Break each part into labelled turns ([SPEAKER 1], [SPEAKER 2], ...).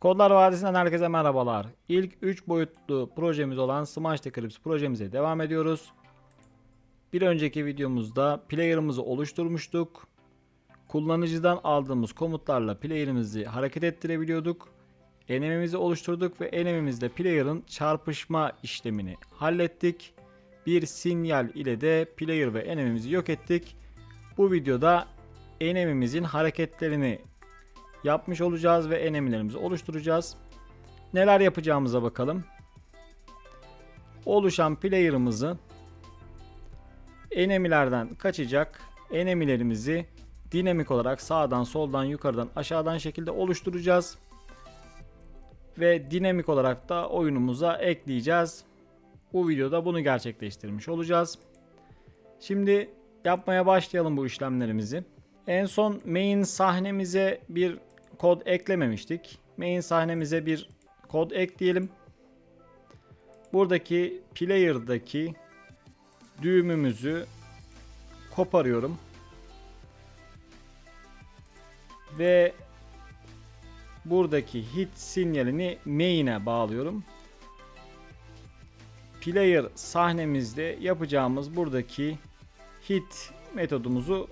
[SPEAKER 1] Kodlar Vadisi'nden herkese merhabalar. İlk 3 boyutlu projemiz olan Smash the Clips projemize devam ediyoruz. Bir önceki videomuzda player'ımızı oluşturmuştuk. Kullanıcıdan aldığımız komutlarla player'imizi hareket ettirebiliyorduk. Enemimizi oluşturduk ve enemimizle player'ın çarpışma işlemini hallettik. Bir sinyal ile de player ve enemimizi yok ettik. Bu videoda enemimizin hareketlerini yapmış olacağız ve enemilerimizi oluşturacağız. Neler yapacağımıza bakalım. Oluşan player'ımızı enemilerden kaçacak enemilerimizi dinamik olarak sağdan soldan yukarıdan aşağıdan şekilde oluşturacağız. Ve dinamik olarak da oyunumuza ekleyeceğiz. Bu videoda bunu gerçekleştirmiş olacağız. Şimdi yapmaya başlayalım bu işlemlerimizi. En son main sahnemize bir kod eklememiştik. Main sahnemize bir kod ekleyelim. Buradaki player'daki düğümümüzü koparıyorum. Ve buradaki hit sinyalini main'e bağlıyorum. Player sahnemizde yapacağımız buradaki hit metodumuzu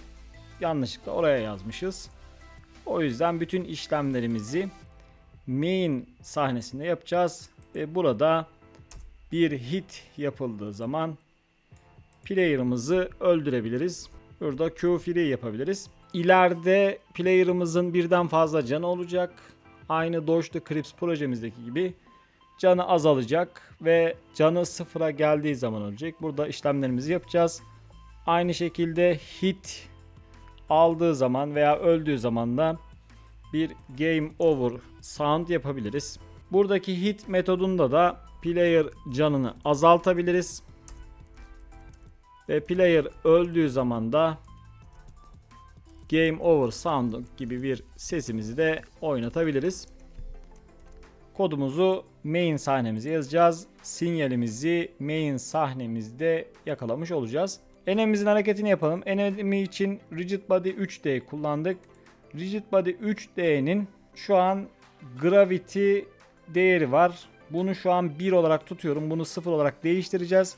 [SPEAKER 1] yanlışlıkla oraya yazmışız. O yüzden bütün işlemlerimizi main sahnesinde yapacağız ve burada bir hit yapıldığı zaman player'ımızı öldürebiliriz. Burada Q free yapabiliriz. İleride player'ımızın birden fazla canı olacak. Aynı Dodge the Crips projemizdeki gibi canı azalacak ve canı sıfıra geldiği zaman ölecek. Burada işlemlerimizi yapacağız. Aynı şekilde hit aldığı zaman veya öldüğü zaman da bir game over sound yapabiliriz. Buradaki hit metodunda da player canını azaltabiliriz. Ve player öldüğü zaman da game over sound gibi bir sesimizi de oynatabiliriz. Kodumuzu main sahnemize yazacağız. Sinyalimizi main sahnemizde yakalamış olacağız. Enemimizin hareketini yapalım. Enemi için Rigid Body 3D kullandık. Rigid Body 3D'nin şu an Gravity değeri var. Bunu şu an 1 olarak tutuyorum. Bunu 0 olarak değiştireceğiz.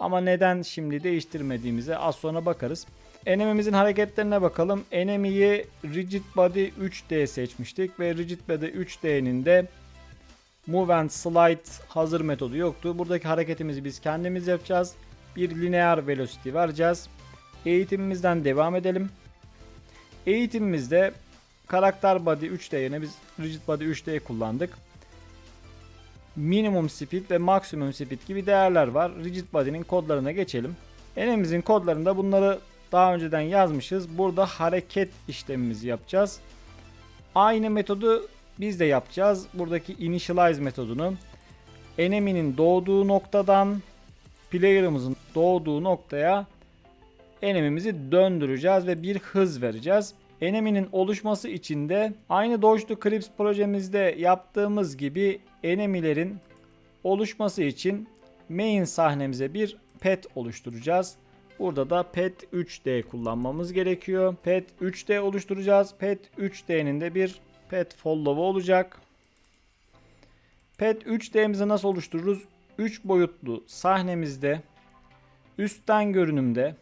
[SPEAKER 1] Ama neden şimdi değiştirmediğimize az sonra bakarız. Enemimizin hareketlerine bakalım. Enemiyi Rigid Body 3D seçmiştik ve Rigid Body 3D'nin de Move and Slide hazır metodu yoktu. Buradaki hareketimizi biz kendimiz yapacağız. Bir linear velocity vereceğiz. Eğitimimizden devam edelim. Eğitimimizde karakter body 3D yerine biz rigid body 3D kullandık. Minimum speed ve maksimum speed gibi değerler var. Rigid body'nin kodlarına geçelim. Enemizin kodlarında bunları daha önceden yazmışız. Burada hareket işlemimizi yapacağız. Aynı metodu biz de yapacağız. Buradaki initialize metodunu eneminin doğduğu noktadan player'ımızın doğduğu noktaya enemimizi döndüreceğiz ve bir hız vereceğiz. Eneminin oluşması için de aynı Dodge to Crips projemizde yaptığımız gibi enemilerin oluşması için main sahnemize bir pet oluşturacağız. Burada da pet 3D kullanmamız gerekiyor. Pet 3D oluşturacağız. Pet 3D'nin de bir pet follow olacak. Pet 3D'mizi nasıl oluştururuz? 3 boyutlu sahnemizde üstten görünümde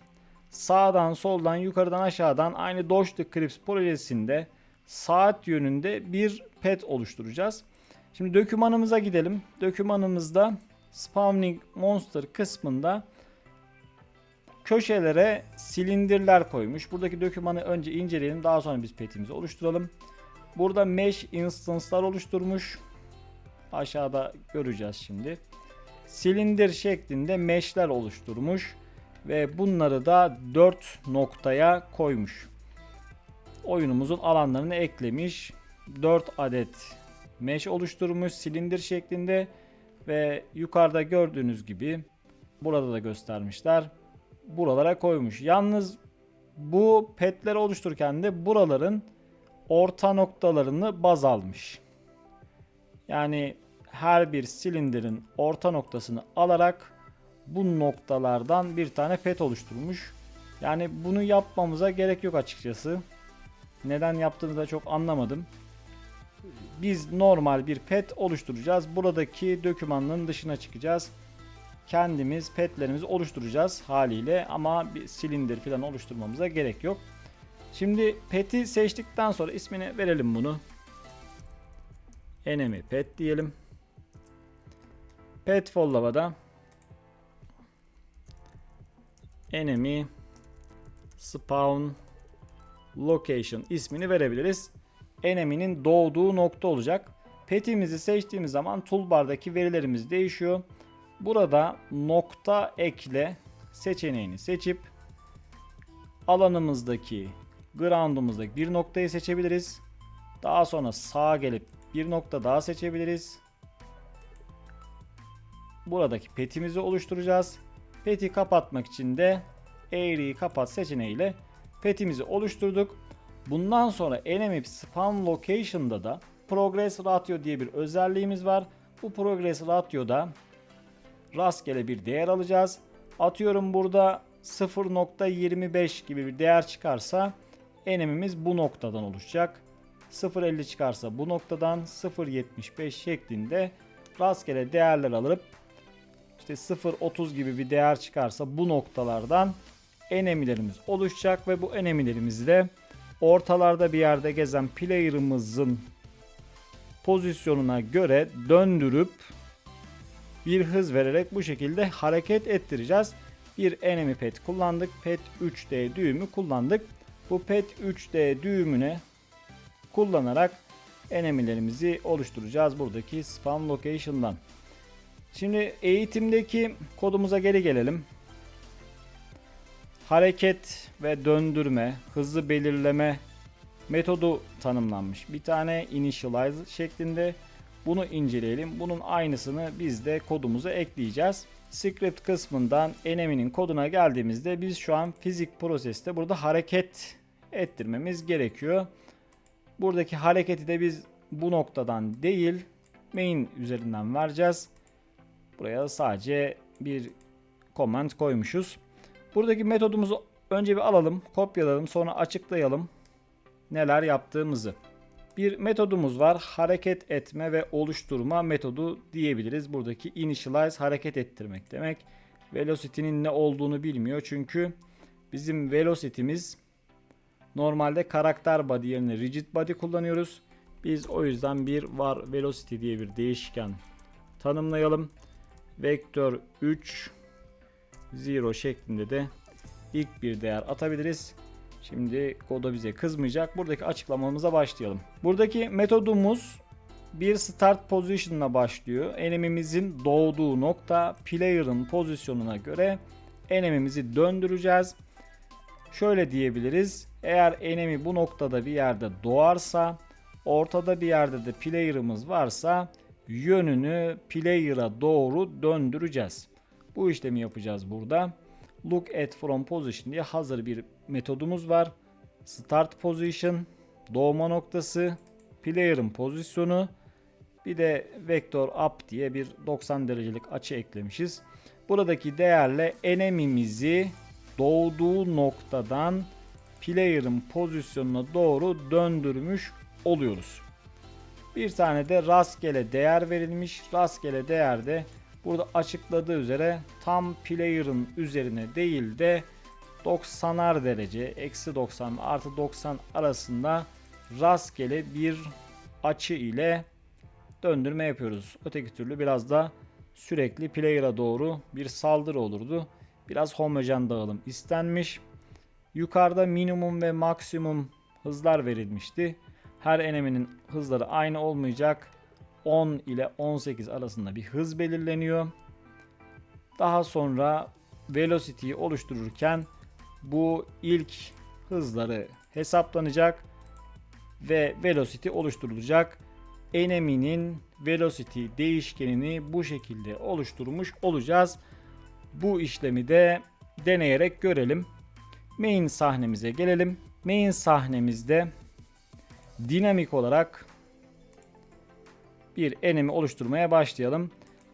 [SPEAKER 1] sağdan soldan yukarıdan aşağıdan aynı Dodge the Crips projesinde saat yönünde bir pet oluşturacağız. Şimdi dokümanımıza gidelim. Dokümanımızda Spawning Monster kısmında köşelere silindirler koymuş. Buradaki dokümanı önce inceleyelim. Daha sonra biz petimizi oluşturalım. Burada mesh instance'lar oluşturmuş. Aşağıda göreceğiz şimdi. Silindir şeklinde mesh'ler oluşturmuş ve bunları da 4 noktaya koymuş. Oyunumuzun alanlarını eklemiş. 4 adet mesh oluşturmuş silindir şeklinde ve yukarıda gördüğünüz gibi burada da göstermişler. Buralara koymuş. Yalnız bu petleri oluştururken de buraların orta noktalarını baz almış. Yani her bir silindirin orta noktasını alarak bu noktalardan bir tane pet oluşturmuş. Yani bunu yapmamıza gerek yok açıkçası. Neden yaptığını da çok anlamadım. biz normal bir pet oluşturacağız. Buradaki dokümanın dışına çıkacağız. Kendimiz petlerimizi oluşturacağız haliyle ama bir silindir falan oluşturmamıza gerek yok. Şimdi pet'i seçtikten sonra ismini verelim bunu. Enemy pet diyelim. Pet follow'a enemy spawn location ismini verebiliriz. Enemy'nin doğduğu nokta olacak. Pet'imizi seçtiğimiz zaman toolbar'daki verilerimiz değişiyor. Burada nokta ekle seçeneğini seçip alanımızdaki ground'umuzdaki bir noktayı seçebiliriz. Daha sonra sağa gelip bir nokta daha seçebiliriz. Buradaki petimizi oluşturacağız. Peti kapatmak için de eğriyi kapat seçeneğiyle petimizi oluşturduk. Bundan sonra enemy spawn location'da da progress ratio diye bir özelliğimiz var. Bu progress ratio'da rastgele bir değer alacağız. Atıyorum burada 0.25 gibi bir değer çıkarsa enemimiz bu noktadan oluşacak. 0.50 çıkarsa bu noktadan 0.75 şeklinde rastgele değerler alıp işte 0.30 gibi bir değer çıkarsa bu noktalardan enemilerimiz oluşacak ve bu enemilerimizi de ortalarda bir yerde gezen player'ımızın pozisyonuna göre döndürüp bir hız vererek bu şekilde hareket ettireceğiz. Bir enemy pet kullandık. Pet 3D düğümü kullandık. Bu pet 3D düğümüne kullanarak enemilerimizi oluşturacağız buradaki spam location'dan. Şimdi eğitimdeki kodumuza geri gelelim. Hareket ve döndürme, hızı belirleme metodu tanımlanmış. Bir tane initialize şeklinde bunu inceleyelim. Bunun aynısını biz de kodumuza ekleyeceğiz. Script kısmından eneminin koduna geldiğimizde biz şu an fizik proseste burada hareket ettirmemiz gerekiyor. Buradaki hareketi de biz bu noktadan değil main üzerinden vereceğiz. Buraya sadece bir command koymuşuz. Buradaki metodumuzu önce bir alalım, kopyalayalım, sonra açıklayalım neler yaptığımızı. Bir metodumuz var. Hareket etme ve oluşturma metodu diyebiliriz. Buradaki initialize hareket ettirmek demek. Velocity'nin ne olduğunu bilmiyor çünkü bizim velocity'miz normalde karakter body yerine rigid body kullanıyoruz. Biz o yüzden bir var velocity diye bir değişken tanımlayalım. Vektör 3 0 şeklinde de ilk bir değer atabiliriz. Şimdi koda bize kızmayacak. Buradaki açıklamamıza başlayalım. Buradaki metodumuz bir start position'la başlıyor. Enemimizin doğduğu nokta player'ın pozisyonuna göre enemimizi döndüreceğiz. Şöyle diyebiliriz. Eğer enemi bu noktada bir yerde doğarsa ortada bir yerde de player'ımız varsa yönünü player'a doğru döndüreceğiz. Bu işlemi yapacağız burada. Look at from position diye hazır bir metodumuz var. Start position, doğma noktası, player'ın pozisyonu, bir de vektör up diye bir 90 derecelik açı eklemişiz. Buradaki değerle enemimizi doğduğu noktadan player'ın pozisyonuna doğru döndürmüş oluyoruz. Bir tane de rastgele değer verilmiş. Rastgele değerde burada açıkladığı üzere tam player'ın üzerine değil de 90'ar derece eksi 90 artı 90 arasında rastgele bir açı ile döndürme yapıyoruz. Öteki türlü biraz da sürekli player'a doğru bir saldırı olurdu. Biraz homojen dağılım istenmiş. Yukarıda minimum ve maksimum hızlar verilmişti. Her eneminin hızları aynı olmayacak. 10 ile 18 arasında bir hız belirleniyor. Daha sonra velocity'yi oluştururken bu ilk hızları hesaplanacak ve velocity oluşturulacak. Enemy'nin velocity değişkenini bu şekilde oluşturmuş olacağız. Bu işlemi de deneyerek görelim. Main sahnemize gelelim. Main sahnemizde dinamik olarak bir enemi oluşturmaya başlayalım.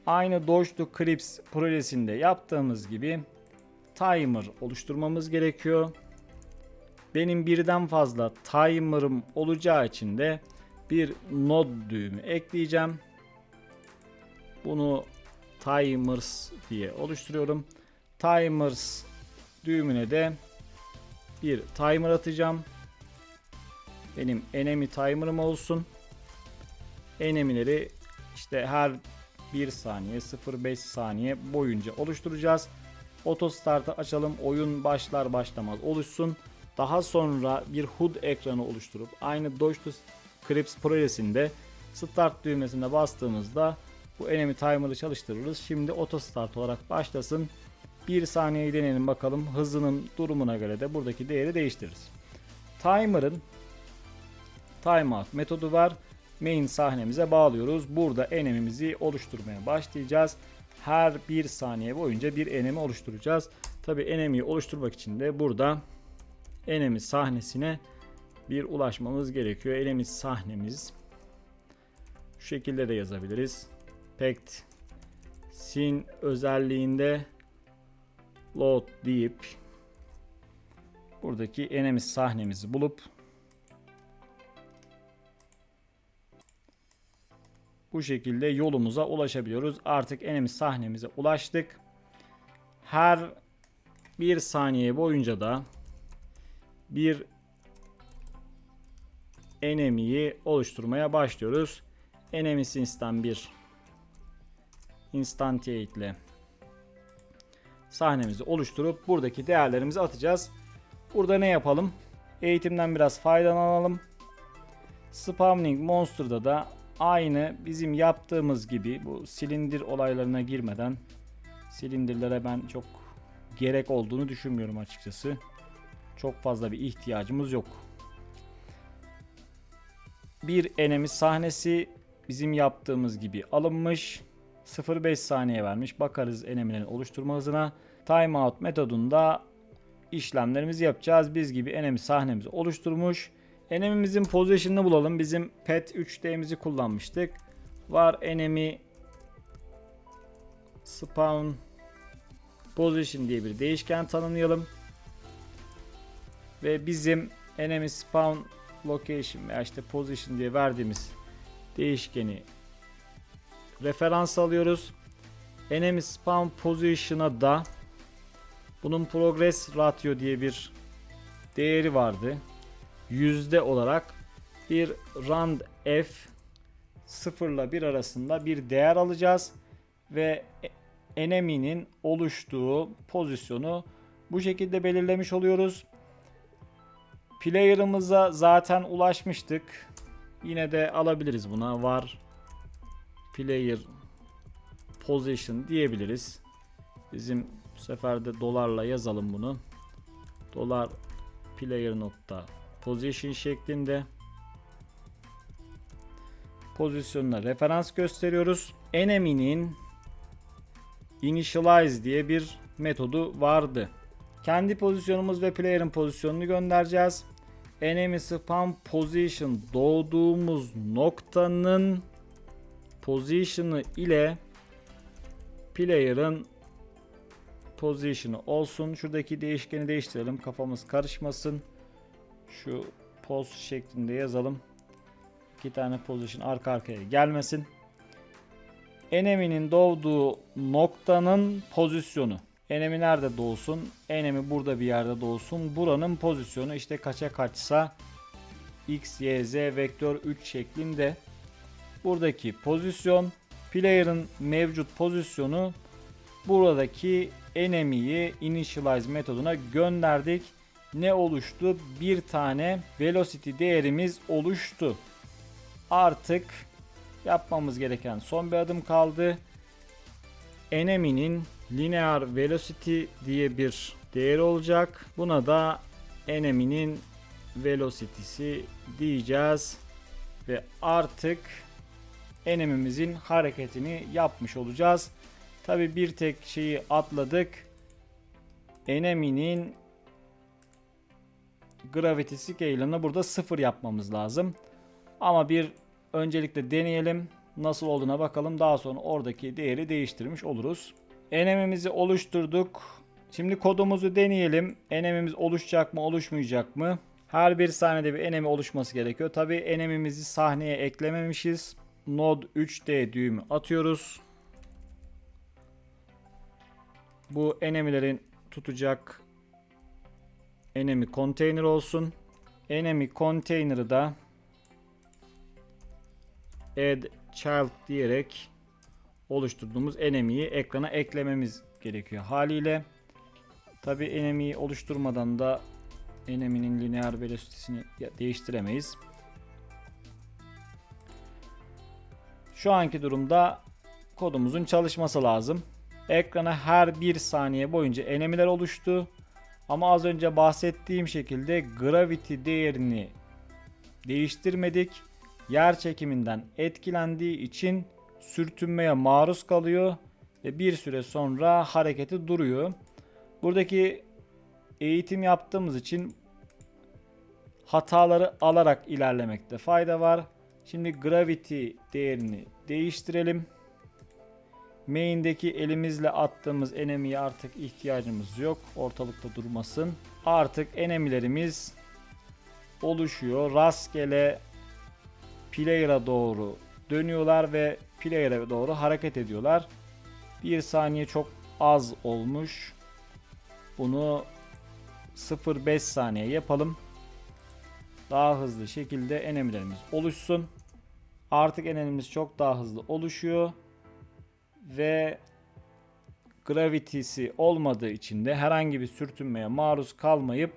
[SPEAKER 1] Aynı Dodge to Clips projesinde yaptığımız gibi timer oluşturmamız gerekiyor. Benim birden fazla timer'ım olacağı için de bir node düğümü ekleyeceğim. Bunu timers diye oluşturuyorum. Timers düğümüne de bir timer atacağım. Benim enemy timer'ım olsun. Enemy'leri işte her 1 saniye 0.5 saniye boyunca oluşturacağız. Auto start'ı açalım. Oyun başlar başlamaz oluşsun. Daha sonra bir HUD ekranı oluşturup aynı Dodge to Crips projesinde start düğmesine bastığımızda bu enemy timer'ı çalıştırırız. Şimdi auto start olarak başlasın. 1 saniyeyi deneyelim bakalım. Hızının durumuna göre de buradaki değeri değiştiririz. Timer'ın timeout metodu var. Main sahnemize bağlıyoruz. Burada enemimizi oluşturmaya başlayacağız. Her 1 saniye boyunca bir enemi oluşturacağız. Tabi enemiyi oluşturmak için de burada enemi sahnesine bir ulaşmamız gerekiyor. Enemi sahnemiz şu şekilde de yazabiliriz. Pact sin özelliğinde load deyip buradaki enemy sahnemizi bulup bu şekilde yolumuza ulaşabiliyoruz. Artık enemy sahnemize ulaştık. Her bir saniye boyunca da bir enemy'yi oluşturmaya başlıyoruz. Enemy since'den bir instantiate ile sahnemizi oluşturup buradaki değerlerimizi atacağız. Burada ne yapalım? Eğitimden biraz faydalanalım. Spawning Monster'da da aynı bizim yaptığımız gibi bu silindir olaylarına girmeden silindirlere ben çok gerek olduğunu düşünmüyorum açıkçası. Çok fazla bir ihtiyacımız yok. Bir enemy sahnesi bizim yaptığımız gibi alınmış. 0.5 saniye vermiş. Bakarız eneminin oluşturma hızına. Timeout metodunda işlemlerimizi yapacağız. Biz gibi enemy sahnemizi oluşturmuş. Enemimizin position'ını bulalım. Bizim pet 3D'mizi kullanmıştık. Var enemy spawn position diye bir değişken tanımlayalım. Ve bizim enemy spawn location veya işte position diye verdiğimiz değişkeni referans alıyoruz. Enemy spawn position'a da bunun progress ratio diye bir değeri vardı. Yüzde olarak bir rand f 0 ile 1 arasında bir değer alacağız ve enemy'nin oluştuğu pozisyonu bu şekilde belirlemiş oluyoruz. Player'ımıza zaten ulaşmıştık. Yine de alabiliriz buna. Var player position diyebiliriz. Bizim bu sefer de dolarla yazalım bunu. Dolar player nokta position şeklinde pozisyonuna referans gösteriyoruz. Enemy'nin initialize diye bir metodu vardı. Kendi pozisyonumuz ve player'ın pozisyonunu göndereceğiz. Enemy spawn position doğduğumuz noktanın position'ı ile player'ın position'ı olsun. Şuradaki değişkeni değiştirelim. Kafamız karışmasın. Şu post şeklinde yazalım. İki tane position arka arkaya gelmesin. Enemy'nin doğduğu noktanın pozisyonu. Enemy nerede doğsun? Enemy burada bir yerde doğsun. Buranın pozisyonu işte kaça kaçsa x, y, z vektör 3 şeklinde. Buradaki pozisyon player'ın mevcut pozisyonu buradaki enemy'yi initialize metoduna gönderdik. Ne oluştu? Bir tane velocity değerimiz oluştu. Artık yapmamız gereken son bir adım kaldı. Enemy'nin linear velocity diye bir değeri olacak. Buna da enemy'nin velocity'si diyeceğiz ve artık enemimizin hareketini yapmış olacağız. Tabi bir tek şeyi atladık. Enemy'nin gravity scale'ını burada sıfır yapmamız lazım. Ama bir öncelikle deneyelim. Nasıl olduğuna bakalım. Daha sonra oradaki değeri değiştirmiş oluruz. Enemimizi oluşturduk. Şimdi kodumuzu deneyelim. Enemimiz oluşacak mı oluşmayacak mı? Her bir saniyede bir enemi oluşması gerekiyor. Tabi enemimizi sahneye eklememişiz. Node 3D düğümü atıyoruz. Bu enemilerin tutacak enemi container olsun. Enemy container'ı da add child diyerek oluşturduğumuz enemy'yi ekrana eklememiz gerekiyor haliyle. Tabi enemy'yi oluşturmadan da enemy'nin lineer velocity'sini değiştiremeyiz. Şu anki durumda kodumuzun çalışması lazım. Ekrana her bir saniye boyunca enemiler oluştu. Ama az önce bahsettiğim şekilde gravity değerini değiştirmedik. Yer çekiminden etkilendiği için sürtünmeye maruz kalıyor ve bir süre sonra hareketi duruyor. Buradaki eğitim yaptığımız için hataları alarak ilerlemekte fayda var. Şimdi gravity değerini değiştirelim. Main'deki elimizle attığımız enemiye artık ihtiyacımız yok. Ortalıkta durmasın. Artık enemilerimiz oluşuyor. Rastgele player'a doğru dönüyorlar ve player'e doğru hareket ediyorlar. Bir saniye çok az olmuş. Bunu 0.5 saniye yapalım. Daha hızlı şekilde enemilerimiz oluşsun. Artık enemimiz çok daha hızlı oluşuyor. Ve gravity'si olmadığı için de herhangi bir sürtünmeye maruz kalmayıp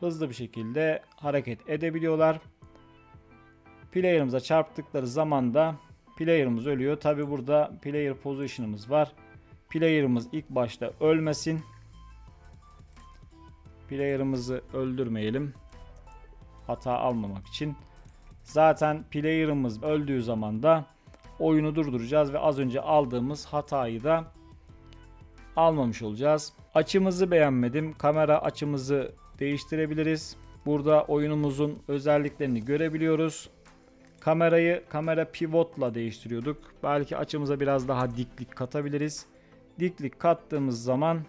[SPEAKER 1] hızlı bir şekilde hareket edebiliyorlar. Player'ımıza çarptıkları zaman da player'ımız ölüyor. Tabi burada player position'ımız var. Player'ımız ilk başta ölmesin. Player'ımızı öldürmeyelim. Hata almamak için. Zaten player'ımız öldüğü zaman da oyunu durduracağız ve az önce aldığımız hatayı da almamış olacağız. Açımızı beğenmedim. Kamera açımızı değiştirebiliriz. Burada oyunumuzun özelliklerini görebiliyoruz. Kamerayı kamera pivotla değiştiriyorduk. Belki açımıza biraz daha diklik katabiliriz. Diklik kattığımız zaman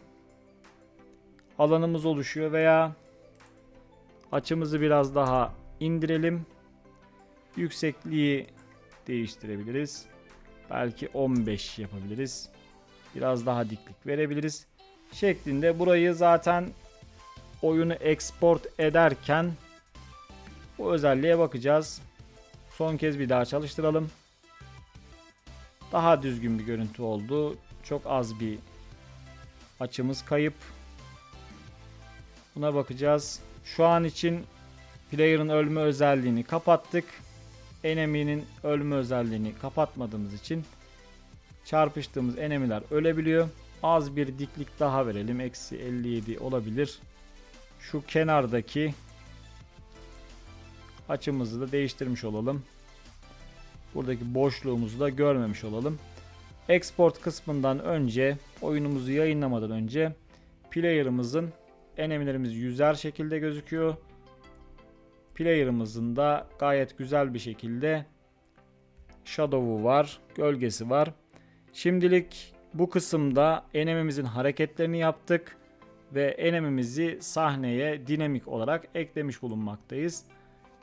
[SPEAKER 1] alanımız oluşuyor veya açımızı biraz daha indirelim. Yüksekliği değiştirebiliriz. Belki 15 yapabiliriz. Biraz daha diklik verebiliriz. Şeklinde burayı zaten oyunu export ederken bu özelliğe bakacağız. Son kez bir daha çalıştıralım. Daha düzgün bir görüntü oldu. Çok az bir açımız kayıp. Buna bakacağız. Şu an için player'ın ölme özelliğini kapattık. Enemy'nin ölme özelliğini kapatmadığımız için çarpıştığımız enemiler ölebiliyor. Az bir diklik daha verelim. Eksi 57 olabilir. Şu kenardaki açımızı da değiştirmiş olalım. Buradaki boşluğumuzu da görmemiş olalım. Export kısmından önce oyunumuzu yayınlamadan önce player'ımızın enemilerimiz yüzer şekilde gözüküyor. Player'ımızın da gayet güzel bir şekilde shadow'u var, gölgesi var. Şimdilik bu kısımda enemimizin hareketlerini yaptık ve enemimizi sahneye dinamik olarak eklemiş bulunmaktayız.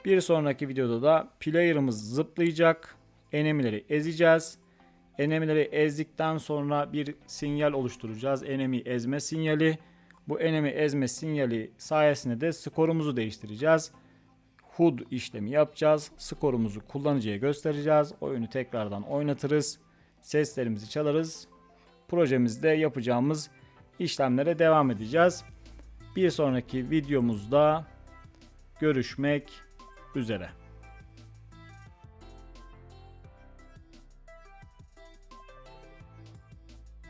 [SPEAKER 1] Bir sonraki videoda da player'ımız zıplayacak. Enemileri ezeceğiz. Enemileri ezdikten sonra bir sinyal oluşturacağız. Enemi ezme sinyali. Bu enemi ezme sinyali sayesinde de skorumuzu değiştireceğiz. HUD işlemi yapacağız. Skorumuzu kullanıcıya göstereceğiz. Oyunu tekrardan oynatırız. Seslerimizi çalarız. Projemizde yapacağımız işlemlere devam edeceğiz. Bir sonraki videomuzda görüşmek üzere.